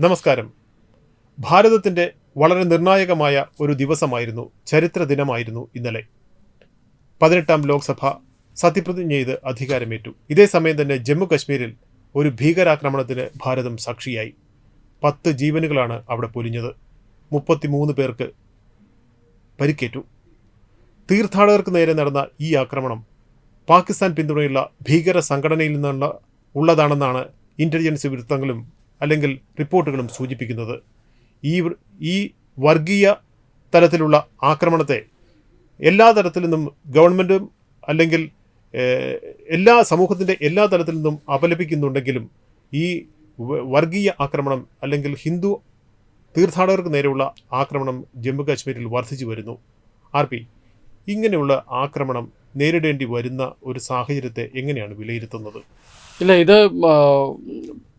നമസ്കാരം. ഭാരതത്തിന്റെ വളരെ നിർണായകമായ ഒരു ദിവസമായിരുന്നു ചരിത്ര ദിനമായിരുന്നു ഇന്നലെ. പതിനെട്ടാം ലോക്സഭ സത്യപ്രതിജ്ഞ ചെയ്ത് അധികാരമേറ്റു. ഇതേ സമയം തന്നെ ജമ്മു കശ്മീരിൽ ഒരു ഭീകരാക്രമണത്തിന് ഭാരതം സാക്ഷിയായി. പത്ത് ജീവനുകളാണ് അവിടെ പൊലിഞ്ഞത്. മുപ്പത്തിമൂന്ന് പേർക്ക് പരിക്കേറ്റു. തീർത്ഥാടകർക്ക് നേരെ നടന്ന ഈ ആക്രമണം പാകിസ്ഥാൻ പിന്തുണയുള്ള ഭീകര സംഘടനയിൽ നിന്നുള്ള ഉള്ളതാണെന്നാണ് ഇന്റലിജൻസ് വൃത്തങ്ങളും അല്ലെങ്കിൽ റിപ്പോർട്ടുകളും സൂചിപ്പിക്കുന്നത്. ഈ ഈ വർഗീയ തലത്തിലുള്ള ആക്രമണത്തെ എല്ലാ തരത്തിൽ നിന്നും ഗവൺമെന്റും അല്ലെങ്കിൽ എല്ലാ സമൂഹത്തിന്റെ എല്ലാ തലത്തിൽ നിന്നും അപലപിക്കുന്നുണ്ടെങ്കിലും ഈ വർഗീയ ആക്രമണം അല്ലെങ്കിൽ ഹിന്ദു തീർത്ഥാടകർക്ക് നേരെയുള്ള ആക്രമണം ജമ്മു കാശ്മീരിൽ വർദ്ധിച്ചു വരുന്നു. ആർ പി ഇങ്ങനെയുള്ള ആക്രമണം നേരിടേണ്ടി വരുന്ന ഒരു സാഹചര്യത്തെ എങ്ങനെയാണ് വിലയിരുത്തുന്നത്? ഇല്ല ഇത്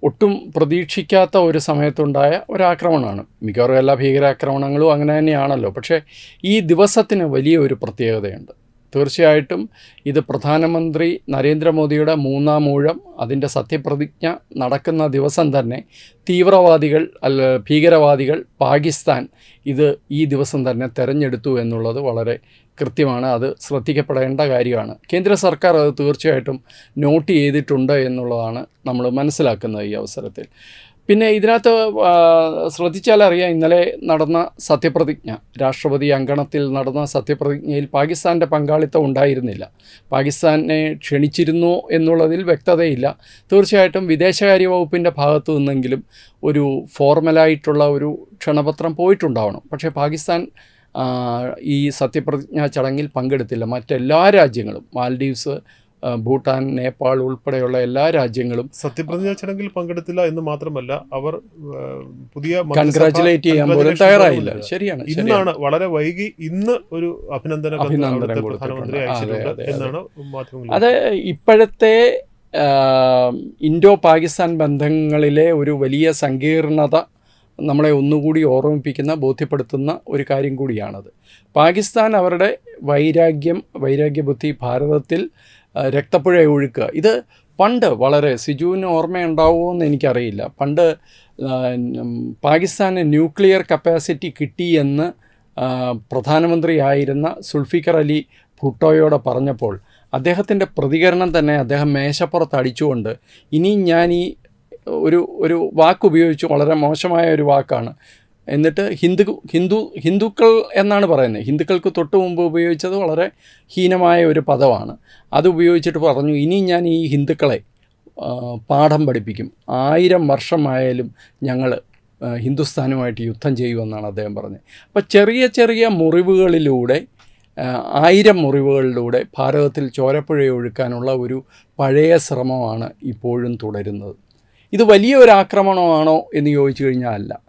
ഒട്ടും പ്രതീക്ഷിക്കാത്ത ഒരു സമയത്തുണ്ടായ ഒരാക്രമണമാണ്. മിക്കവാറും എല്ലാ ഭീകരാക്രമണങ്ങളും അങ്ങനെ തന്നെയാണല്ലോ. പക്ഷേ ഈ ദിവസത്തിന് വലിയൊരു പ്രത്യേകതയുണ്ട്. തീർച്ചയായിട്ടും ഇത് പ്രധാനമന്ത്രി നരേന്ദ്രമോദിയുടെ മൂന്നാം ഊഴം അതിന്റെ സത്യപ്രതിജ്ഞ നടക്കുന്ന ദിവസം തന്നെ തീവ്രവാദികൾ അല്ല ഭീകരവാദികൾ പാകിസ്ഥാൻ ഇത് ഈ ദിവസം തന്നെ തെരഞ്ഞെടുത്തു എന്നുള്ളത് വളരെ കൃത്യമാണ്. അത് ശ്രദ്ധിക്കപ്പെടേണ്ട കാര്യമാണ്. കേന്ദ്ര സർക്കാർ അത് തീർച്ചയായിട്ടും നോട്ട് ചെയ്തിട്ടുണ്ട് എന്നുള്ളതാണ് നമ്മൾ മനസ്സിലാക്കുന്നത് ഈ അവസരത്തിൽ. പിന്നെ ഇതിനകത്ത് ശ്രദ്ധിച്ചാലറിയാം ഇന്നലെ നടന്ന സത്യപ്രതിജ്ഞ. രാഷ്ട്രപതി അങ്കണത്തിൽ നടന്ന സത്യപ്രതിജ്ഞയിൽ പാകിസ്ഥാന്റെ പങ്കാളിത്തം ഉണ്ടായിരുന്നില്ല. പാകിസ്ഥാനെ ക്ഷണിച്ചിരുന്നു എന്നുള്ളതിൽ വ്യക്തതയില്ല. തീർച്ചയായിട്ടും വിദേശകാര്യ വകുപ്പിന്റെ ഭാഗത്തു നിന്നെങ്കിലും ഒരു ഫോർമലായിട്ടുള്ള ഒരു ക്ഷണപത്രം പോയിട്ടുണ്ടാവണം. പക്ഷേ പാകിസ്ഥാൻ ഈ സത്യപ്രതിജ്ഞാ ചടങ്ങിൽ പങ്കെടുത്തില്ല. മറ്റെല്ലാ രാജ്യങ്ങളും മാൽഡീവ്സ് ഭൂട്ടാൻ നേപ്പാൾ ഉൾപ്പെടെയുള്ള എല്ലാ രാജ്യങ്ങളും സത്യപ്രതിജ്ഞാ ചടങ്ങിൽ പങ്കെടുത്തില്ല എന്ന് മാത്രമല്ല അവർ പുതിയ കൺഗ്രാചുലേറ്റ് കൺഗ്രാറ്റുലേറ്റ് ചെയ്യാൻ പോലും തയ്യാറായില്ല. ശരിയാണ് ഇന്നാണ് വളരെ വൈകി ഇന്ന് ഒരു അഭിനന്ദന അഭിനന്ദനം പ്രധാനമന്ത്രി അയച്ചിട്ടുണ്ട്. എന്നാണ് മാധ്യമങ്ങൾ അത് ഇപ്പോഴത്തെ ഇന്തോ ഇൻഡോ പാകിസ്ഥാൻ ബന്ധങ്ങളിലെ ഒരു വലിയ സങ്കീർണത നമ്മളെ ഒന്നുകൂടി ഓർമ്മിപ്പിക്കുന്ന ബോധ്യപ്പെടുത്തുന്ന ഒരു കാര്യം കൂടിയാണത്. പാകിസ്ഥാൻ അവരുടെ വൈരാഗ്യം വൈരാഗ്യബുദ്ധി ഭാരതത്തിൽ രക്തപ്പുഴ ഒഴുക്കുക ഇത് പണ്ട് വളരെ സിജുവിന് ഓർമ്മയുണ്ടാവുമോ എന്ന് എനിക്കറിയില്ല. പണ്ട് പാകിസ്ഥാന് ന്യൂക്ലിയർ കപ്പാസിറ്റി കിട്ടിയെന്ന് പ്രധാനമന്ത്രിയായിരുന്ന സുൾഫിക്കർ അലി ഭുട്ടോയോട് പറഞ്ഞപ്പോൾ അദ്ദേഹത്തിന്റെ പ്രതികരണം തന്നെ അദ്ദേഹം മേശപ്പുറത്ത് അടിച്ചുകൊണ്ട് ഇനി ഞാൻ ഈ ഒരു ഒരു വാക്ക് ഉപയോഗിച്ചു വളരെ മോശമായ ഒരു വാക്കാണ്. എന്നിട്ട് ഹിന്ദു ഹിന്ദു ഹിന്ദുക്കൾ എന്നാണ് പറയുന്നത്. ഹിന്ദുക്കൾക്ക് തൊട്ട് മുമ്പ് ഉപയോഗിച്ചത് വളരെ ഹീനമായ ഒരു പദമാണ്. അത് ഉപയോഗിച്ചിട്ട് പറഞ്ഞു ഇനി ഞാൻ ഈ ഹിന്ദുക്കളെ പാഠം പഠിപ്പിക്കും. ആയിരം വർഷമായാലും ഞങ്ങൾ ഹിന്ദുസ്ഥാനുമായിട്ട് യുദ്ധം ചെയ്യുമെന്നാണ് അദ്ദേഹം പറഞ്ഞത്. അപ്പോൾ ചെറിയ ചെറിയ മുറിവുകളിലൂടെ ആയിരം മുറിവുകളിലൂടെ ഭാരതത്തിൽ ചോരപ്പുഴ ഒഴുക്കാനുള്ള ഒരു പഴയ ശ്രമമാണ് ഇപ്പോഴും തുടരുന്നത്. ഇത് വലിയൊരു ആക്രമണമാണോ എന്ന് ചോദിച്ചു കഴിഞ്ഞാൽ അല്ല.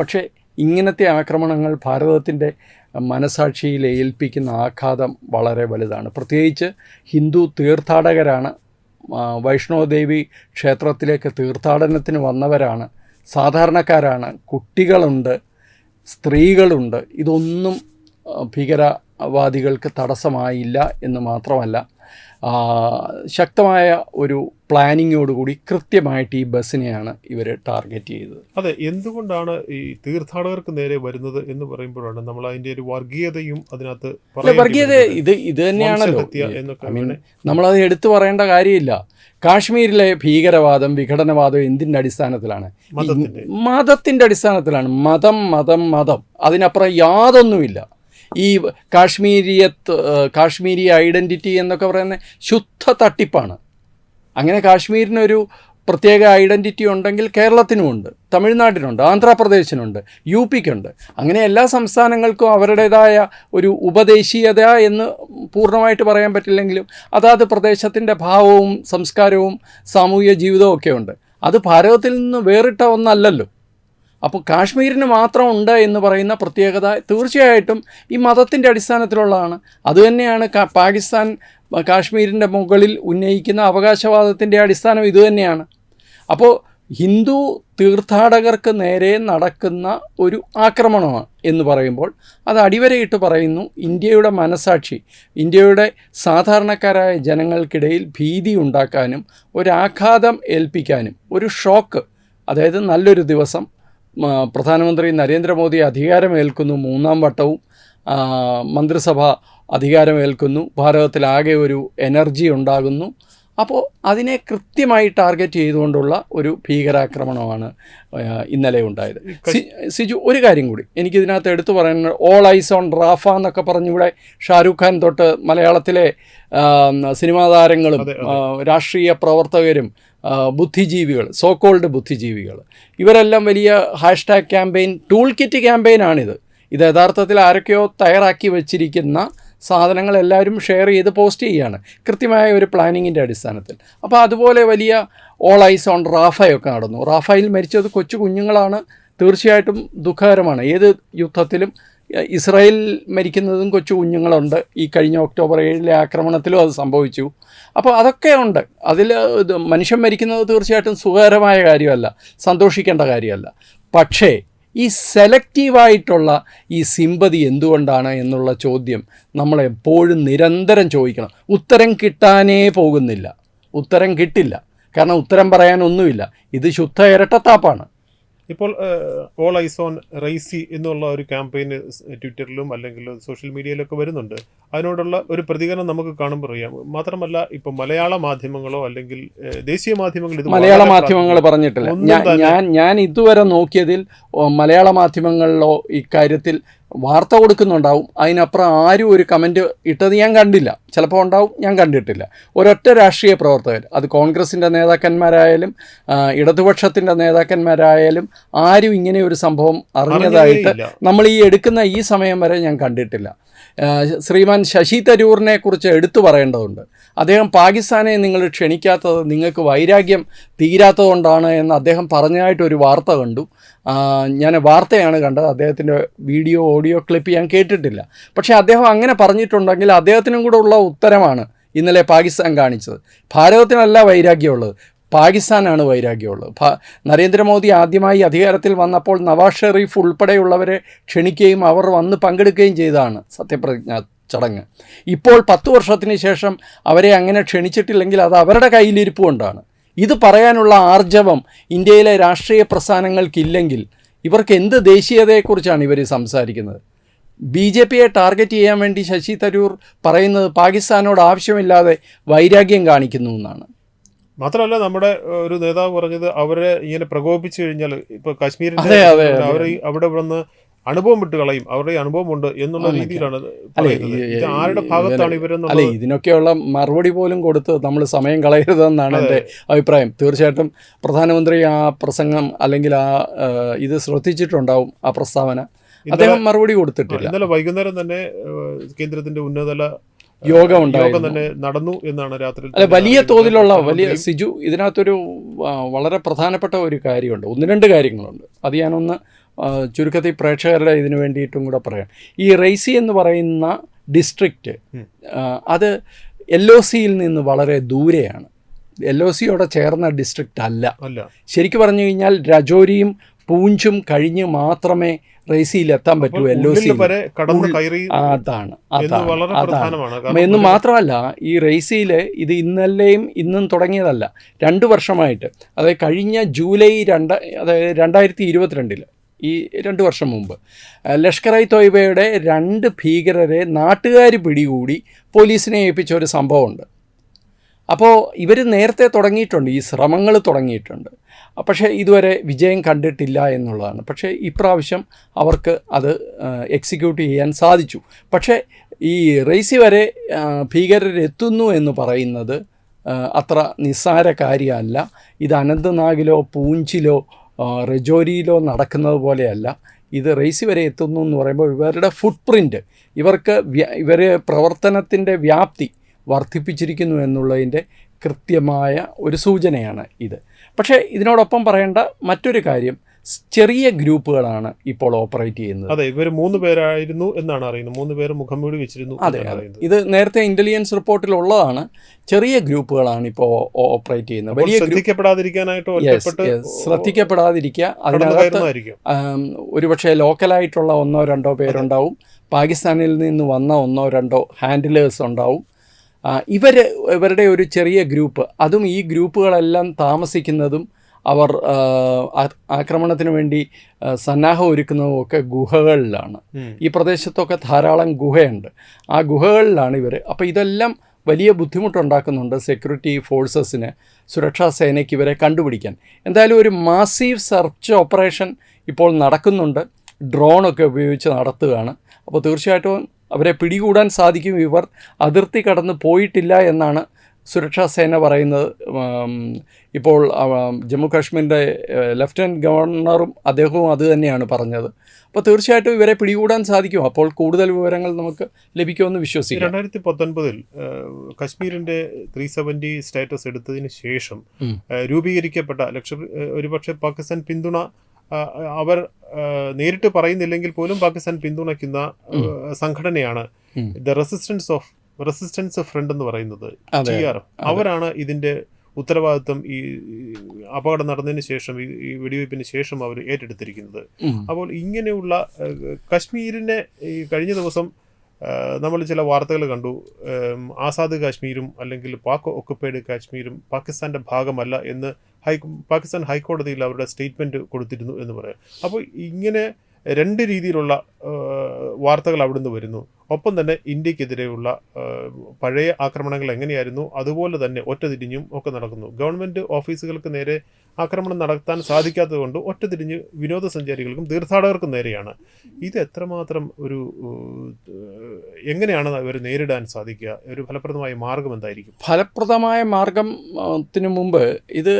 പക്ഷേ ഇങ്ങനത്തെ ആക്രമണങ്ങൾ ഭാരതത്തിന്റെ മനസാക്ഷിയിൽ ഏൽപ്പിക്കുന്ന ആഘാതം വളരെ വലുതാണ്. പ്രത്യേകിച്ച് ഹിന്ദു തീർത്ഥാടകരാണ് വൈഷ്ണോദേവി ക്ഷേത്രത്തിലേക്ക് തീർത്ഥാടനത്തിന് വന്നവരാണ് സാധാരണക്കാരാണ് കുട്ടികളുണ്ട് സ്ത്രീകളുണ്ട്. ഇതൊന്നും ഭീകരവാദികൾക്ക് തടസ്സമായില്ല എന്ന് മാത്രമല്ല ശക്തമായ ഒരു പ്ലാനിങ്ങോടുകൂടി കൃത്യമായിട്ട് ഈ ബസ്സിനെയാണ് ഇവർ ടാർഗറ്റ് ചെയ്തത്. അതെ എന്തുകൊണ്ടാണ് ഈ തീർത്ഥാടകർക്ക് നേരെ വരുന്നത് എന്ന് പറയുമ്പോഴാണ് നമ്മൾ അതിന്റെ ഒരു വർഗീയതയും അതിനകത്ത് വർഗീയത. ഇത് ഇത് തന്നെയാണല്ലോ. നമ്മളത് എടുത്തു പറയേണ്ട കാര്യമില്ല. കാശ്മീരിലെ ഭീകരവാദം വിഘടനവാദം എന്തിന്റെ അടിസ്ഥാനത്തിലാണ്? മതത്തിന്റെ. മതത്തിന്റെ. അടിസ്ഥാനത്തിലാണ്. മതം മതം മതം. അതിനപ്പുറം യാതൊന്നുമില്ല. ഈ കാശ്മീരിയത്ത് കാശ്മീരി ഐഡന്റിറ്റി എന്നൊക്കെ പറയുന്ന ശുദ്ധ തട്ടിപ്പാണ്. അങ്ങനെ കാശ്മീരിനൊരു പ്രത്യേക ഐഡന്റിറ്റി ഉണ്ടെങ്കിൽ കേരളത്തിനുമുണ്ട് തമിഴ്നാട്ടിനുണ്ട് ആന്ധ്രാപ്രദേശിനുണ്ട് യു പിക്കുണ്ട്. അങ്ങനെ എല്ലാ സംസ്ഥാനങ്ങൾക്കും അവരുടേതായ ഒരു ഉപദേശീയത എന്ന് പൂർണമായിട്ട് പറയാൻ പറ്റില്ലെങ്കിലും അതാത് പ്രദേശത്തിന്റെ ഭാവവും സംസ്കാരവും സാമൂഹിക ജീവിതവും ഒക്കെ ഉണ്ട്. അത് ഭാരതത്തിൽ നിന്ന് വേറിട്ട ഒന്നല്ലല്ലോ. അപ്പോൾ കാശ്മീരിന് മാത്രം ഉണ്ട് എന്ന് പറയുന്ന പ്രത്യേകത തീർച്ചയായിട്ടും ഈ മതത്തിന്റെ അടിസ്ഥാനത്തിലുള്ളതാണ്. അതുതന്നെയാണ് പാകിസ്ഥാൻ കാശ്മീരിന്റെ മുകളിൽ ഉന്നയിക്കുന്ന അവകാശവാദത്തിന്റെ അടിസ്ഥാനം ഇതുതന്നെയാണ് അപ്പോൾ ഹിന്ദു തീർത്ഥാടകർക്ക് നേരെ നടക്കുന്ന ഒരു ആക്രമണമാണ് എന്ന് പറയുമ്പോൾ അത് അടിവരയിട്ട് പറയുന്നു ഇന്ത്യയുടെ മനസാക്ഷി. ഇന്ത്യയുടെ സാധാരണക്കാരായ ജനങ്ങൾക്കിടയിൽ ഭീതി ഉണ്ടാക്കാനും ഒരാഘാതം ഏൽപ്പിക്കാനും ഒരു ഷോക്ക് അതായത് നല്ലൊരു ദിവസം പ്രധാനമന്ത്രി നരേന്ദ്രമോദി അധികാരമേൽക്കുന്നു മൂന്നാം വട്ടവും. മന്ത്രിസഭ അധികാരമേൽക്കുന്നു. ഭാരതത്തിലാകെ ഒരു എനർജി ഉണ്ടാകുന്നു. അപ്പോൾ അതിനെ കൃത്യമായി ടാർഗറ്റ് ചെയ്തുകൊണ്ടുള്ള ഒരു ഭീകരാക്രമണമാണ് ഇന്നലെ ഉണ്ടായത്. സിജു ഒരു കാര്യം കൂടി. എനിക്കിതിനകത്ത് എടുത്തു പറയുന്നത് ഓൾ ഐസ് ഓൺ റാഫ എന്നൊക്കെ പറഞ്ഞിവിടെ ഷാരൂഖ് ഖാൻ തൊട്ട് മലയാളത്തിലെ സിനിമാ താരങ്ങളും രാഷ്ട്രീയ പ്രവർത്തകരും ബുദ്ധിജീവികൾ ബുദ്ധിജീവികൾ സോക്കോൾഡ് ബുദ്ധിജീവികൾ. ഇവരെല്ലാം വലിയ ഹാഷ്ടാഗ് ക്യാമ്പയിൻ ടൂൾ കിറ്റ് ക്യാമ്പയിനാണിത് ഇത് യഥാർത്ഥത്തിൽ ആരൊക്കെയോ തയ്യാറാക്കി വെച്ചിരിക്കുന്ന സാധനങ്ങൾ എല്ലാവരും ഷെയർ ചെയ്ത് പോസ്റ്റ് ചെയ്യുകയാണ്. കൃത്യമായ ഒരു പ്ലാനിങ്ങിന്റെ അടിസ്ഥാനത്തിൽ. അപ്പോൾ അതുപോലെ വലിയ ഓൾ ഐസ് ഓൺ റാഫയൊക്കെ നടന്നു. റാഫയിൽ മരിച്ചത് കൊച്ചു കുഞ്ഞുങ്ങളാണ്. തീർച്ചയായിട്ടും ദുഃഖകരമാണ്. ഏത് യുദ്ധത്തിലും ഇസ്രായേൽ മരിക്കുന്നതും കൊച്ചു കുഞ്ഞുങ്ങളുണ്ട്. ഈ കഴിഞ്ഞ ഒക്ടോബർ ഏഴിലെ ആക്രമണത്തിലും അത് സംഭവിച്ചു. അപ്പോൾ അതൊക്കെ ഉണ്ട്. അതിൽ മനുഷ്യൻ മരിക്കുന്നത് തീർച്ചയായിട്ടും സുഖകരമായ കാര്യമല്ല. സന്തോഷിക്കേണ്ട കാര്യമല്ല. പക്ഷേ ഈ സെലക്റ്റീവായിട്ടുള്ള ഈ സിമ്പതി എന്തുകൊണ്ടാണ് എന്നുള്ള ചോദ്യം നമ്മളെപ്പോഴും നിരന്തരം ചോദിക്കണം. ഉത്തരം കിട്ടാനേ പോകുന്നില്ല. ഉത്തരം കിട്ടില്ല. കാരണം ഉത്തരം പറയാനൊന്നുമില്ല ഇത് ശുദ്ധ ഇരട്ടത്താപ്പാണ്. ഇപ്പോൾ ഓൾ ഐസോൺ റൈസി എന്നുള്ള ഒരു ക്യാമ്പയിന് ട്വിറ്ററിലും അല്ലെങ്കിൽ സോഷ്യൽ മീഡിയയിലൊക്കെ വരുന്നുണ്ട്. അതിനോടുള്ള ഒരു പ്രതികരണം നമുക്ക് കാണുമ്പോൾ അറിയാം. മാത്രമല്ല ഇപ്പൊ മലയാള മാധ്യമങ്ങളോ അല്ലെങ്കിൽ ദേശീയ മാധ്യമങ്ങൾ ഇത് മലയാള മാധ്യമങ്ങൾ പറഞ്ഞിട്ടില്ല. ഞാൻ ഞാൻ ഇതുവരെ നോക്കിയതിൽ മലയാള മാധ്യമങ്ങളിലോ ഇക്കാര്യത്തിൽ വാർത്ത കൊടുക്കുന്നുണ്ടാവും. അതിനപ്പുറം ആരും ഒരു കമന്റ് ഇട്ടത് ഞാൻ കണ്ടില്ല. ചിലപ്പോൾ ഉണ്ടാവും ഞാൻ കണ്ടിട്ടില്ല. ഒരൊറ്റ രാഷ്ട്രീയ പ്രവർത്തകർ അത് കോൺഗ്രസിന്റെ നേതാക്കന്മാരായാലും ഇടതുപക്ഷത്തിന്റെ നേതാക്കന്മാരായാലും ആരും ഇങ്ങനെ ഒരു സംഭവം അറിഞ്ഞതായിട്ട് നമ്മൾ ഈ എടുക്കുന്ന ഈ സമയം വരെ ഞാൻ കണ്ടിട്ടില്ല. ശ്രീമാൻ ശശി തരൂറിനെ കുറിച്ച് എടുത്തു പറയേണ്ടതുണ്ട്. അദ്ദേഹം പാകിസ്ഥാനെ നിങ്ങൾ ക്ഷണിക്കാത്തത് നിങ്ങൾക്ക് വൈരാഗ്യം തീരാത്തതുകൊണ്ടാണ് എന്ന് അദ്ദേഹം പറഞ്ഞതായിട്ട് ഒരു വാർത്ത കണ്ടു. ഞാൻ വാർത്തയാണ് കണ്ടത്. അദ്ദേഹത്തിന്റെ വീഡിയോ ഓഡിയോ ക്ലിപ്പ് ഞാൻ കേട്ടിട്ടില്ല. പക്ഷേ അദ്ദേഹം അങ്ങനെ പറഞ്ഞിട്ടുണ്ടെങ്കിൽ അദ്ദേഹത്തിനും കൂടെ ഉള്ള ഉത്തരമാണ് ഇന്നലെ പാകിസ്ഥാൻ കാണിച്ചത്. ഭാരതത്തിനല്ല വൈരാഗ്യമുള്ളത്. പാകിസ്ഥാനാണ് വൈരാഗ്യമുള്ളത്. നരേന്ദ്രമോദി ആദ്യമായി അധികാരത്തിൽ വന്നപ്പോൾ നവാസ് ഷെറീഫ് ഉൾപ്പെടെയുള്ളവരെ ക്ഷണിക്കുകയും അവർ വന്ന് പങ്കെടുക്കുകയും ചെയ്തതാണ് സത്യപ്രതിജ്ഞ ചടങ്ങ്. ഇപ്പോൾ പത്ത് വർഷത്തിന് ശേഷം അവരെ അങ്ങനെ ക്ഷണിച്ചിട്ടില്ലെങ്കിൽ അത് അവരുടെ കയ്യിലിരിപ്പ് കൊണ്ടാണ്. ഇത് പറയാനുള്ള ആർജവം ഇന്ത്യയിലെ രാഷ്ട്രീയ പ്രസ്ഥാനങ്ങൾക്കില്ലെങ്കിൽ. ഇവർക്ക് എന്ത് ദേശീയതയെക്കുറിച്ചാണ് ഇവർ സംസാരിക്കുന്നത്? ബി ജെ പിയെ ടാർഗറ്റ് ചെയ്യാൻ വേണ്ടി ശശി തരൂർ പറയുന്നത് പാകിസ്ഥാനോട് ആവശ്യമില്ലാതെ വൈരാഗ്യം കാണിക്കുന്നു എന്നാണ്. മാത്രമല്ല നമ്മുടെ ഒരു നേതാവ് പറഞ്ഞത് അവരെ ഇങ്ങനെ പ്രകോപിച്ചു കഴിഞ്ഞാൽ ഇപ്പൊ കാശ്മീരിന്റെ അതെ. അവർ അവിടെ വന്ന് അനുഭവം വിട്ട് കളയും. അവരുടെ അനുഭവം ഉണ്ട് എന്നുള്ള രീതിയിലാണ് ഇത് ആരുടെ ഭാഗത്താണ് അല്ലെ ഇവരെന്നുള്ളത് ഇതിനൊക്കെയുള്ള മറുപടി പോലും കൊടുത്ത് നമ്മൾ സമയം കളയരുതെന്നാണ് എന്റെ അഭിപ്രായം. തീർച്ചയായിട്ടും പ്രധാനമന്ത്രി ആ പ്രസംഗം അല്ലെങ്കിൽ ആ ഇത് ശ്രദ്ധിച്ചിട്ടുണ്ടാവും ആ പ്രസ്താവന. അദ്ദേഹം മറുപടി കൊടുത്തിട്ടില്ല. ഇന്നലെ വൈകുന്നേരം തന്നെ കേന്ദ്രത്തിന്റെ ഉന്നതതല ഏഹ്, യോഗം യോഗം തന്നെ നടന്നു എന്നാണ് രാത്രി അല്ല വലിയ തോതിലുള്ള വലിയ സിജു ഇതിനകത്തൊരു വളരെ പ്രധാനപ്പെട്ട ഒരു കാര്യമുണ്ട്. ഒന്ന് രണ്ട് കാര്യങ്ങളുണ്ട്. അത് ഞാനൊന്ന് ചുരുക്കത്തിൽ പ്രേക്ഷകരുടെ ഇതിനു വേണ്ടിയിട്ടും കൂടെ പറയാം. ഈ റൈസി എന്ന് പറയുന്ന ഡിസ്ട്രിക്റ്റ് അത് എൽ ഒ സിയിൽ നിന്ന് വളരെ ദൂരെയാണ്. എൽ ഒ സിയോടെ ചേർന്ന ഡിസ്ട്രിക്റ്റ് അല്ല. ശരിക്കും പറഞ്ഞു കഴിഞ്ഞാൽ രജോരിയും പൂഞ്ചും കഴിഞ്ഞ് മാത്രമേ റേസിയിൽ എത്താൻ പറ്റൂ എൽ ഒ കയറി അതാണ് എന്ന് അതാണ് എന്ന് മാത്രമല്ല ഈ റേസിയിൽ ഇത് ഇന്നലെയും ഇന്നും തുടങ്ങിയതല്ല രണ്ട് വർഷമായിട്ട്. അതായത് കഴിഞ്ഞ ജൂലൈ രണ്ട് അതായത് രണ്ടായിരത്തി ഇരുപത്തിരണ്ടിൽ ഈ രണ്ട് വർഷം മുമ്പ് ലഷ്കർ ഐ തോയ്ബയുടെ രണ്ട് ഭീകരരെ നാട്ടുകാർ പിടികൂടി പോലീസിനെ ഏൽപ്പിച്ച ഒരു സംഭവമുണ്ട്. അപ്പോൾ ഇവർ നേരത്തെ തുടങ്ങിയിട്ടുണ്ട് ഈ ശ്രമങ്ങൾ തുടങ്ങിയിട്ടുണ്ട്. പക്ഷേ ഇതുവരെ വിജയം കണ്ടിട്ടില്ല എന്നുള്ളതാണ്. പക്ഷേ ഇപ്രാവശ്യം അവർക്ക് അത് എക്സിക്യൂട്ട് ചെയ്യാൻ സാധിച്ചു. പക്ഷേ ഈ റേസി വരെ ഭീകരരെത്തുന്നു എന്ന് പറയുന്നത് അത്ര നിസ്സാര കാര്യമല്ല. ഇത് അനന്ത്നാഗിലോ പൂഞ്ചിലോ റെജോരിയിലോ നടക്കുന്നത് പോലെയല്ല. ഇത് റേസി വരെ എത്തുന്നു എന്ന് പറയുമ്പോൾ ഇവരുടെ ഫുട് പ്രിന്റ് ഇവർക്ക് ഇവർ പ്രവർത്തനത്തിന്റെ വ്യാപ്തി വർദ്ധിപ്പിച്ചിരിക്കുന്നു എന്നുള്ളതിന്റെ കൃത്യമായ ഒരു സൂചനയാണ് ഇത്. പക്ഷേ ഇതിനോടൊപ്പം പറയേണ്ട മറ്റൊരു കാര്യം ചെറിയ ഗ്രൂപ്പുകളാണ് ഇപ്പോൾ ഓപ്പറേറ്റ് ചെയ്യുന്നത്. അതെ ഇവർ മൂന്ന് പേരായിരുന്നു എന്നാണ് അറിയുന്നത്. മൂന്ന് പേര് മുഖം മൂടി വെച്ചിരുന്നു അതെ ഇത് നേരത്തെ ഇന്റലിജൻസ് റിപ്പോർട്ടിൽ ഉള്ളതാണ് ചെറിയ ഗ്രൂപ്പുകളാണ് ഇപ്പോൾ ഓപ്പറേറ്റ് ചെയ്യുന്നത്. വലിയ ശ്രദ്ധിക്കപ്പെടാതിരിക്കാനായിട്ട് ശ്രദ്ധിക്കപ്പെടാതിരിക്കുക. അതിനകത്ത് ഒരുപക്ഷെ ലോക്കലായിട്ടുള്ള ഒന്നോ രണ്ടോ പേരുണ്ടാവും. പാകിസ്ഥാനിൽ നിന്ന് വന്ന ഒന്നോ രണ്ടോ ഹാൻഡിലേഴ്സ് ഉണ്ടാവും. ഇവർ ഇവരുടെ ഒരു ചെറിയ ഗ്രൂപ്പ് അതും ഈ ഗ്രൂപ്പുകളെല്ലാം താമസിക്കുന്നതും അവർ ആക്രമണത്തിന് വേണ്ടി സന്നാഹം ഒരുക്കുന്നതും ഒക്കെ ഗുഹകളിലാണ്. ഈ പ്രദേശത്തൊക്കെ ധാരാളം ഗുഹയുണ്ട്. ആ ഗുഹകളിലാണ് ഇവർ അപ്പോൾ ഇതെല്ലാം വലിയ ബുദ്ധിമുട്ടുണ്ടാക്കുന്നുണ്ട് സെക്യൂരിറ്റി ഫോഴ്സസിന് സുരക്ഷാ സേനയ്ക്ക് ഇവരെ കണ്ടുപിടിക്കാൻ. എന്തായാലും ഒരു മാസീവ് സെർച്ച് ഓപ്പറേഷൻ ഇപ്പോൾ നടക്കുന്നുണ്ട്. ഡ്രോണൊക്കെ ഉപയോഗിച്ച് നടത്തുകയാണ്. അപ്പോൾ തീർച്ചയായിട്ടും അവരെ പിടികൂടാൻ സാധിക്കും. ഇവർ അതിർത്തി കടന്ന് പോയിട്ടില്ല എന്നാണ് സുരക്ഷാ സേന പറയുന്നത്. ഇപ്പോൾ ജമ്മു കാശ്മീരിന്റെ ലഫ്റ്റനന്റ് ഗവർണറും അദ്ദേഹവും അത് തന്നെയാണ് പറഞ്ഞത്. അപ്പോൾ തീർച്ചയായിട്ടും ഇവരെ പിടികൂടാൻ സാധിക്കും. അപ്പോൾ കൂടുതൽ വിവരങ്ങൾ നമുക്ക് ലഭിക്കുമെന്ന് വിശ്വസിക്കും. രണ്ടായിരത്തി പത്തൊൻപതിൽ കശ്മീരിന്റെ ത്രീ സെവന്റി സ്റ്റാറ്റസ് എടുത്തതിന് ശേഷം രൂപീകരിക്കപ്പെട്ട ലക്ഷ ഒരുപക്ഷെ പാകിസ്ഥാൻ പിന്തുണ അവർ നേരിട്ട് പറയുന്നില്ലെങ്കിൽ പോലും പാകിസ്ഥാൻ പിന്തുണയ്ക്കുന്ന സംഘടനയാണ്. The resistance of resistance front എന്ന് പറയുന്നത്. ആർ അവരാണ് ഇതിന്റെ ഉത്തരവാദിത്വം ഈ അപകടം നടന്നതിന് ശേഷം ഈ വെടിവയ്പ്പിന് ശേഷം അവർ ഏറ്റെടുത്തിരിക്കുന്നത്. അപ്പോൾ ഇങ്ങനെയുള്ള കശ്മീരിനെ ഈ കഴിഞ്ഞ ദിവസം നമ്മൾ ചില വാർത്തകൾ കണ്ടു. ആസാദ് കാശ്മീരും അല്ലെങ്കിൽ പാക് ഒക്കുപ്പൈഡ് കാശ്മീരും പാകിസ്ഥാന്റെ ഭാഗമല്ല എന്ന് ഹൈ പാകിസ്ഥാൻ ഹൈക്കോടതിയിൽ അവരുടെ സ്റ്റേറ്റ്മെന്റ് കൊടുത്തിരുന്നു എന്ന് പറയാം. അപ്പോൾ ഇങ്ങനെ രണ്ട് രീതിയിലുള്ള വാർത്തകൾ അവിടുന്ന് വരുന്നു. ഒപ്പം തന്നെ ഇന്ത്യക്കെതിരെയുള്ള പഴയ ആക്രമണങ്ങൾ എങ്ങനെയായിരുന്നു അതുപോലെ തന്നെ ഒറ്റതിരിഞ്ഞും ഒക്കെ നടക്കുന്നു. ഗവൺമെന്റ് ഓഫീസുകൾക്ക് നേരെ ആക്രമണം നടത്താൻ സാധിക്കാത്തതുകൊണ്ട് ഒറ്റതിരിഞ്ഞ് വിനോദസഞ്ചാരികൾക്കും തീർത്ഥാടകർക്കും നേരെയാണ്. ഇത് എത്രമാത്രം ഒരു എങ്ങനെയാണ് അവർ നേരിടാൻ സാധിക്കുക? ഒരു ഫലപ്രദമായ മാർഗം എന്തായിരിക്കും? ഫലപ്രദമായ മാർഗത്തിന് മുമ്പ് ഇത്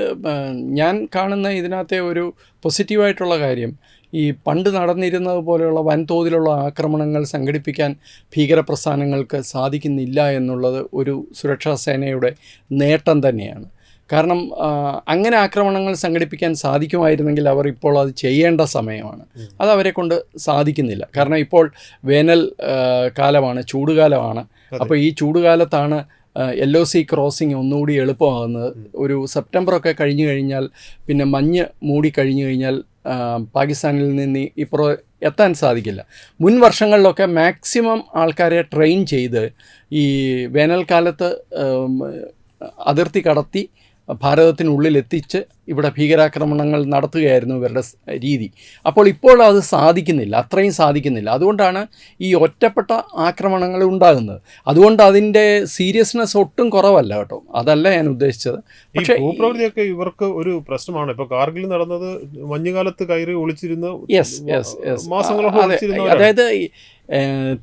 ഞാൻ കാണുന്ന ഇതിനകത്തെ ഒരു പോസിറ്റീവായിട്ടുള്ള കാര്യം ഈ പണ്ട് നടന്നിരുന്നത് പോലെയുള്ള വൻതോതിലുള്ള ആക്രമണങ്ങൾ സംഘടിപ്പിക്കാൻ ഭീകരപ്രസ്ഥാനങ്ങൾക്ക് സാധിക്കുന്നില്ല എന്നുള്ളത് ഒരു സുരക്ഷാ സേനയുടെ നേട്ടം തന്നെയാണ്. കാരണം അങ്ങനെ ആക്രമണങ്ങൾ സംഘടിപ്പിക്കാൻ സാധിക്കുമായിരുന്നെങ്കിൽ അവർ ഇപ്പോൾ അത് ചെയ്യേണ്ട സമയമാണ്. അത് അവരെ കൊണ്ട് സാധിക്കുന്നില്ല. കാരണം ഇപ്പോൾ വേനൽ കാലമാണ് ചൂടുകാലമാണ്. അപ്പോൾ ഈ ചൂടുകാലത്താണ് എൽ ഒ സി ക്രോസിംഗ് ഒന്നുകൂടി എളുപ്പമാകുന്നത്. ഒരു സെപ്റ്റംബറൊക്കെ കഴിഞ്ഞു കഴിഞ്ഞാൽ പിന്നെ മഞ്ഞ് മൂടി കഴിഞ്ഞു കഴിഞ്ഞാൽ പാകിസ്ഥാനിൽ നിന്ന് ഇപ്പോൾ എത്താൻ സാധിക്കില്ല. മുൻ വർഷങ്ങളിലൊക്കെ മാക്സിമം ആൾക്കാരെ ട്രെയിൻ ചെയ്ത് ഈ വേനൽക്കാലത്ത് അതിർത്തി കടത്തി ഭാരതത്തിനുള്ളിൽ എത്തിച്ച് ഇവിടെ ഭീകരാക്രമണങ്ങൾ നടത്തുകയായിരുന്നു ഇവരുടെ രീതി. അപ്പോൾ ഇപ്പോൾ അത് സാധിക്കുന്നില്ല അത്രയും സാധിക്കുന്നില്ല. അതുകൊണ്ടാണ് ഈ ഒറ്റപ്പെട്ട ആക്രമണങ്ങൾ ഉണ്ടാകുന്നത്. അതുകൊണ്ട് അതിന്റെ സീരിയസ്നെസ് ഒട്ടും കുറവല്ല കേട്ടോ. അതല്ല ഞാൻ ഉദ്ദേശിച്ചത്. പക്ഷേ ഭൂപ്രകൃതിയൊക്കെ ഇവർക്ക് ഒരു പ്രശ്നമാണ്. ഇപ്പോൾ കാർഗിൽ നടന്നത് മഞ്ഞുകാലത്ത് കയറി ഒളിച്ചിരുന്ന യെസ് യെസ് യെസ് അതായത്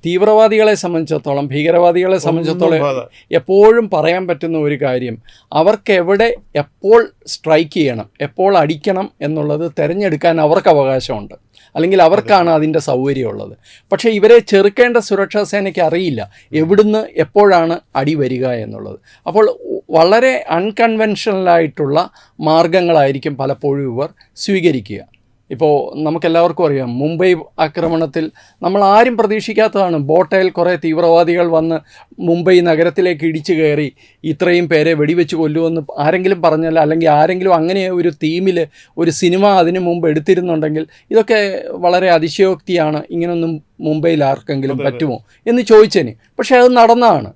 തീവ്രവാദികളെ സംബന്ധിച്ചിടത്തോളം ഭീകരവാദികളെ സംബന്ധിച്ചിടത്തോളം എപ്പോഴും പറയാൻ പറ്റുന്ന ഒരു കാര്യം അവർക്ക് എവിടെ എപ്പോൾ സ്ട്രൈക്ക് ചെയ്യണം എപ്പോൾ അടിക്കണം എന്നുള്ളത് തിരഞ്ഞെടുക്കാൻ അവർക്ക് അവകാശമുണ്ട്. അല്ലെങ്കിൽ അവർക്കാണ് അതിന്റെ സൗകര്യമുള്ളത്. പക്ഷേ ഇവരെ ചെറുക്കേണ്ട സുരക്ഷാ സേനയ്ക്ക് അറിയില്ല എവിടുന്ന് എപ്പോഴാണ് അടി വരിക എന്നുള്ളത്. അപ്പോൾ വളരെ അൺകൺവെൻഷനലായിട്ടുള്ള മാർഗങ്ങളായിരിക്കും പലപ്പോഴും ഇവർ സ്വീകരിക്കുക. ഇപ്പോൾ നമുക്കെല്ലാവർക്കും അറിയാം മുംബൈ ആക്രമണത്തിൽ നമ്മൾ ആരും പ്രതീക്ഷിക്കാത്തതാണ്. ബോട്ടയിൽ കുറേ തീവ്രവാദികൾ വന്ന് മുംബൈ നഗരത്തിലേക്ക് ഇടിച്ചു കയറി ഇത്രയും പേരെ വെടിവെച്ച് കൊല്ലുമെന്ന് ആരെങ്കിലും പറഞ്ഞാൽ അല്ലെങ്കിൽ ആരെങ്കിലും അങ്ങനെ ഒരു തീമിൽ ഒരു സിനിമ അതിനു മുമ്പ് എടുത്തിരുന്നുണ്ടെങ്കിൽ ഇതൊക്കെ വളരെ അതിശയോക്തിയാണ്. ഇങ്ങനൊന്നും മുംബൈയിൽ ആർക്കെങ്കിലും. പറ്റുമോ എന്ന് ചോദിച്ചേന്. പക്ഷേ അത് നടന്നതാണ്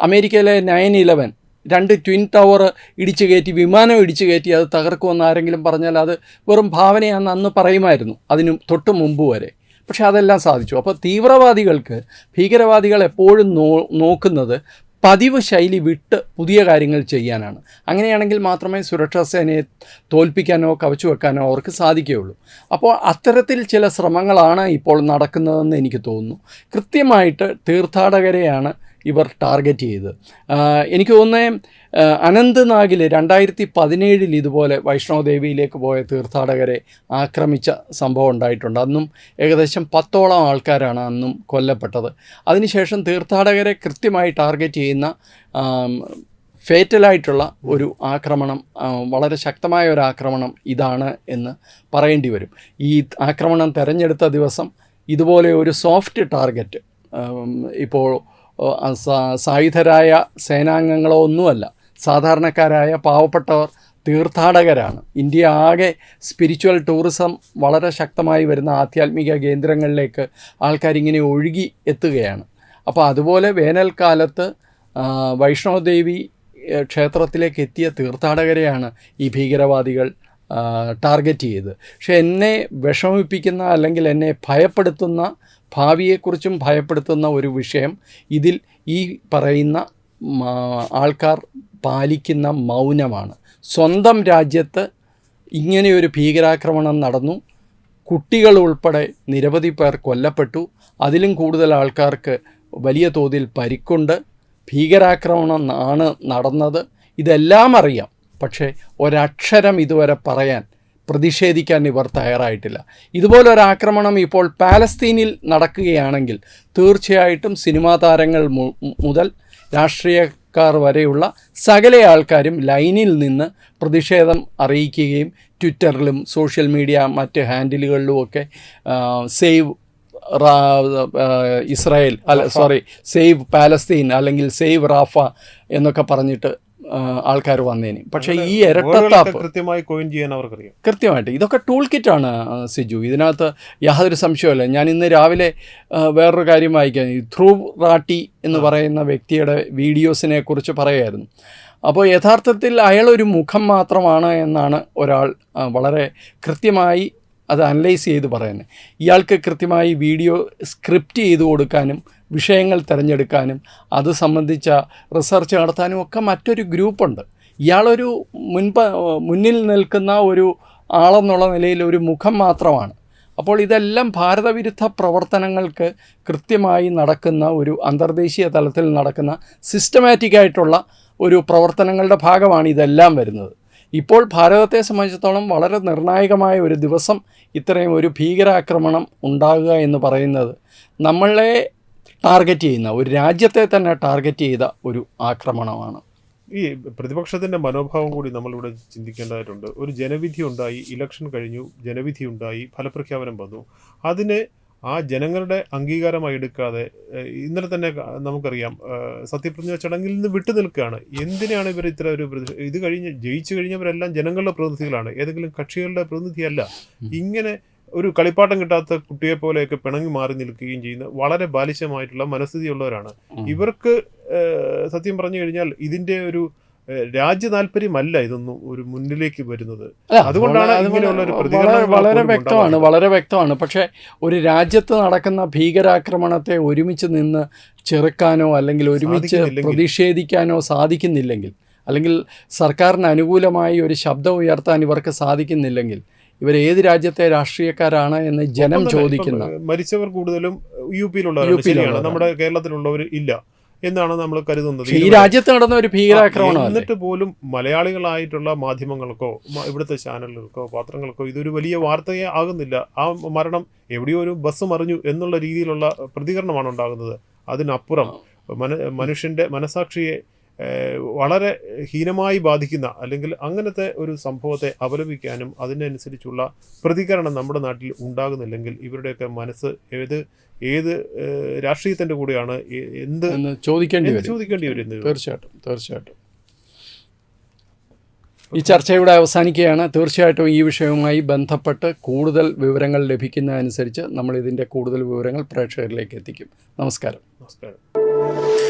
അമേരിക്കയിലെ നയൻ ഇലവൻ രണ്ട് ട്വിൻ ടവർ ഇടിച്ചു കയറ്റി വിമാനം ഇടിച്ചു കയറ്റി അത് തകർക്കുമെന്ന് ആരെങ്കിലും പറഞ്ഞാൽ അത് വെറും ഭാവനയാണെന്ന് അന്ന് പറയുമായിരുന്നു. അതിനും തൊട്ട് മുമ്പ് വരെ. പക്ഷെ അതെല്ലാം സാധിച്ചു. അപ്പോൾ തീവ്രവാദികൾക്ക് ഭീകരവാദികൾ എപ്പോഴും നോ നോക്കുന്നത് പതിവ് ശൈലി വിട്ട് പുതിയ കാര്യങ്ങൾ ചെയ്യാനാണ്. അങ്ങനെയാണെങ്കിൽ മാത്രമേ സുരക്ഷാ സേനയെ തോൽപ്പിക്കാനോ കവച്ചു വെക്കാനോ അവർക്ക് സാധിക്കുകയുള്ളൂ. അപ്പോൾ അത്തരത്തിൽ ചില ശ്രമങ്ങളാണ് ഇപ്പോൾ നടക്കുന്നതെന്ന് എനിക്ക് തോന്നുന്നു. കൃത്യമായിട്ട് തീർത്ഥാടകരെയാണ് ഇവർ ടാർഗറ്റ് ചെയ്തത്. എനിക്ക് തോന്നുന്നത് അനന്ത് അനന്ത്നാഗിൽ രണ്ടായിരത്തി പതിനേഴിൽ ഇതുപോലെ വൈഷ്ണോദേവിയിലേക്ക് പോയ തീർത്ഥാടകരെ ആക്രമിച്ച സംഭവം ഉണ്ടായിട്ടുണ്ട്. അന്നും ഏകദേശം പത്തോളം ആൾക്കാരാണ് അന്നും കൊല്ലപ്പെട്ടത്. അതിനുശേഷം തീർത്ഥാടകരെ കൃത്യമായി ടാർഗറ്റ് ചെയ്യുന്ന ഫേറ്റലായിട്ടുള്ള ഒരു ആക്രമണം വളരെ ശക്തമായ ഒരു ആക്രമണം ഇതാണ് എന്ന് പറയേണ്ടി വരും. ഈ ആക്രമണം തെരഞ്ഞെടുത്ത ദിവസം ഇതുപോലെ ഒരു സോഫ്റ്റ് ടാർഗറ്റ് ഇപ്പോൾ സായുധരായ സേനാംഗങ്ങളോ ഒന്നുമല്ല. സാധാരണക്കാരായ പാവപ്പെട്ടവർ തീർത്ഥാടകരാണ്. ഇന്ത്യ ആകെ സ്പിരിച്വൽ ടൂറിസം വളരെ ശക്തമായി വരുന്ന ആധ്യാത്മിക കേന്ദ്രങ്ങളിലേക്ക് ആൾക്കാരിങ്ങനെ ഒഴുകി എത്തുകയാണ്. അപ്പോൾ അതുപോലെ വേനൽക്കാലത്ത് വൈഷ്ണവദേവി ക്ഷേത്രത്തിലേക്ക് എത്തിയ തീർത്ഥാടകരെയാണ് ഈ ഭീകരവാദികൾ ടാർഗറ്റ് ചെയ്ത് പക്ഷേ എന്നെ വിഷമിപ്പിക്കുന്ന അല്ലെങ്കിൽ എന്നെ ഭയപ്പെടുത്തുന്ന ഭാവിയെക്കുറിച്ചും ഭയപ്പെടുത്തുന്ന ഒരു വിഷയം ഇതിൽ ഈ പറയുന്ന ആൾക്കാർ പാലിക്കുന്ന മൗനമാണ്. സ്വന്തം രാജ്യത്ത് ഇങ്ങനെയൊരു ഭീകരാക്രമണം നടന്നു. കുട്ടികൾ ഉൾപ്പെടെ നിരവധി പേർ കൊല്ലപ്പെട്ടു. അതിലും കൂടുതൽ ആൾക്കാർക്ക് വലിയ തോതിൽ പരിക്കുണ്ട്. ഭീകരാക്രമണം ആണ് നടന്നത്. ഇതെല്ലാം അറിയാം. പക്ഷേ ഒരക്ഷരം ഇതുവരെ പറയാൻ പ്രതിഷേധിക്കാൻ ഇവർ തയ്യാറായിട്ടില്ല. ഇതുപോലൊരാക്രമണം ഇപ്പോൾ പാലസ്തീനിൽ നടക്കുകയാണെങ്കിൽ തീർച്ചയായിട്ടും സിനിമാ താരങ്ങൾ മുതൽ രാഷ്ട്രീയക്കാർ വരെയുള്ള സകല ആൾക്കാരും ലൈനിൽ നിന്ന് പ്രതിഷേധം അറിയിക്കുകയും ട്വിറ്ററിലും സോഷ്യൽ മീഡിയ മറ്റ് ഹാൻഡിലുകളിലുമൊക്കെ സേവ് ഇസ്രായേൽ അല്ല സോറി സേവ് പാലസ്തീൻ അല്ലെങ്കിൽ സേവ് റാഫ എന്നൊക്കെ പറഞ്ഞിട്ട് ആൾക്കാർ വന്നേനെ. പക്ഷേ ഈ ഇരട്ടത്താപ്പ് കൃത്യമായി കോയിൻ ചെയ്യാൻ അവർക്കറിയാം കൃത്യമായിട്ട്. ഇതൊക്കെ ടൂൾ കിറ്റാണ് ആണ് സിജു. ഇതിനകത്ത് യാതൊരു സംശയമല്ല ഞാൻ ഇന്ന് രാവിലെ വേറൊരു കാര്യം വായിക്കാൻ. ധ്രുവ് റാട്ടി എന്ന് പറയുന്ന വ്യക്തിയുടെ വീഡിയോസിനെ കുറിച്ച് പറയുമായിരുന്നു അപ്പോൾ യഥാർത്ഥത്തിൽ അയാളൊരു മുഖം മാത്രമാണ് എന്നാണ് ഒരാൾ വളരെ കൃത്യമായി അത് അനലൈസ് ചെയ്ത് പറയുന്നത്. ഇയാൾക്ക് കൃത്യമായി വീഡിയോ സ്ക്രിപ്റ്റ് ചെയ്ത് കൊടുക്കാനും വിഷയങ്ങൾ തിരഞ്ഞെടുക്കാനും അത് സംബന്ധിച്ച റിസർച്ച് നടത്താനും ഒക്കെ മറ്റൊരു ഗ്രൂപ്പുണ്ട്. ഇയാളൊരു മുൻപ മുന്നിൽ നിൽക്കുന്ന ഒരു ആളെന്നുള്ള നിലയിൽ ഒരു മുഖം മാത്രമാണ്. അപ്പോൾ ഇതെല്ലാം ഭാരതവിരുദ്ധ പ്രവർത്തനങ്ങൾക്ക് കൃത്യമായി നടക്കുന്ന ഒരു അന്തർദേശീയ തലത്തിൽ നടക്കുന്ന സിസ്റ്റമാറ്റിക് ആയിട്ടുള്ള ഒരു പ്രവർത്തനങ്ങളുടെ ഭാഗമാണ് ഇതെല്ലാം വരുന്നത്. ഇപ്പോൾ ഭാരതത്തെ സംബന്ധിച്ചിടത്തോളം വളരെ നിർണായകമായ ഒരു ദിവസം ഇത്രയും ഒരു ഭീകരാക്രമണം ഉണ്ടാകുക എന്ന് പറയുന്നത്. നമ്മളെ ടാർഗറ്റ് ചെയ്യുന്ന ഒരു രാജ്യത്തെ തന്നെ ടാർഗറ്റ് ചെയ്ത ഒരു ആക്രമണമാണ്. ഈ പ്രതിപക്ഷത്തിന്റെ മനോഭാവം കൂടി നമ്മളിവിടെ ചിന്തിക്കേണ്ടതായിട്ടുണ്ട്. ഒരു ജനവിധി ഉണ്ടായി ഇലക്ഷൻ കഴിഞ്ഞു ജനവിധി ഉണ്ടായി ഫലപ്രഖ്യാപനം വന്നു. അതിനെ ആ ജനങ്ങളുടെ അംഗീകാരമായി എടുക്കാതെ ഇന്നലെ തന്നെ നമുക്കറിയാം സത്യപ്രതിജ്ഞ ചടങ്ങിൽ നിന്ന് വിട്ടു നിൽക്കുകയാണ്. എന്തിനാണ് ഇവർ ഇത്ര ഒരു ഇത് കഴിഞ്ഞ് ജയിച്ചു കഴിഞ്ഞവരെല്ലാം ജനങ്ങളുടെ പ്രതിനിധികളാണ്. ഏതെങ്കിലും കക്ഷികളുടെ പ്രതിനിധിയല്ല. ഇങ്ങനെ ഒരു കളിപ്പാട്ടം കിട്ടാത്ത കുട്ടിയെ പോലെയൊക്കെ പിണങ്ങി മാറി നിൽക്കുകയും ചെയ്യുന്ന വളരെ ബാലിശമായിട്ടുള്ള മനസ്ഥിതിയുള്ളവരാണ്. ഇവർക്ക് സത്യം പറഞ്ഞു കഴിഞ്ഞാൽ ഇതിന്റെ ഒരു രാജ്യ താല്പര്യമല്ല ഇതൊന്നും ഒരു മുന്നിലേക്ക് വരുന്നത്. അതുകൊണ്ടാണ് ഇങ്ങനെയുള്ള ഒരു വളരെ- വളരെ വ്യക്തമാണ് വളരെ വ്യക്തമാണ്. പക്ഷേ ഒരു രാജ്യത്ത് നടക്കുന്ന ഭീകരാക്രമണത്തെ ഒരുമിച്ച് നിന്ന് ചെറുക്കാനോ അല്ലെങ്കിൽ ഒരുമിച്ച് പ്രതിഷേധിക്കാനോ സാധിക്കുന്നില്ലെങ്കിൽ അല്ലെങ്കിൽ സർക്കാരിന് അനുകൂലമായി ഒരു ശബ്ദം ഉയർത്താൻ ഇവർക്ക് സാധിക്കുന്നില്ലെങ്കിൽ ഇവർ ഏത് രാജ്യത്തെ രാഷ്ട്രീയക്കാരാണ് എന്ന് ജനം ചോദിക്കുന്നത് ചോദിക്കുന്ന മരിച്ചവർ കൂടുതലും യു പിയിലുള്ളവരാണ്. നമ്മുടെ കേരളത്തിലുള്ളവർ ഇല്ല എന്നാണ് നമ്മൾ കരുതുന്നത്. ഈ. രാജ്യത്ത് നടന്ന ഒരു ഭീകരാക്രമണം എന്നിട്ട് പോലും മലയാളികളായിട്ടുള്ള മാധ്യമങ്ങൾക്കോ ഇവിടുത്തെ ചാനലുകൾക്കോ പത്രങ്ങൾക്കോ ഇതൊരു വലിയ വാർത്തയെ ആകുന്നില്ല. ആ മരണം എവിടെയോ ഒരു ബസ് മറിഞ്ഞു എന്നുള്ള രീതിയിലുള്ള പ്രതികരണമാണ് ഉണ്ടാകുന്നത്. അതിനപ്പുറം മനുഷ്യന്റെ മനസാക്ഷിയെ വളരെ ഹീനമായി ബാധിക്കുന്ന അല്ലെങ്കിൽ അങ്ങനത്തെ ഒരു സംഭവത്തെ അപലപിക്കാനും അതിനനുസരിച്ചുള്ള പ്രതികരണം നമ്മുടെ നാട്ടിൽ ഉണ്ടാകുന്നില്ലെങ്കിൽ ഇവരുടെയൊക്കെ മനസ്സ് ഏത് ഏത് രാഷ്ട്രീയത്തിന്റെ കൂടെയാണ് എന്ത് എന്ന് ചോദിക്കേണ്ടി വരും. ചോദിക്കേണ്ടി വരും തീർച്ചയായിട്ടും തീർച്ചയായിട്ടും. ഈ ചർച്ച ഇവിടെ അവസാനിക്കുകയാണ്. തീർച്ചയായിട്ടും ഈ വിഷയവുമായി ബന്ധപ്പെട്ട് കൂടുതൽ വിവരങ്ങൾ ലഭിക്കുന്നതനുസരിച്ച് നമ്മൾ ഇതിന്റെ കൂടുതൽ വിവരങ്ങൾ പ്രേക്ഷകരിലേക്ക് എത്തിക്കും. നമസ്കാരം. നമസ്കാരം.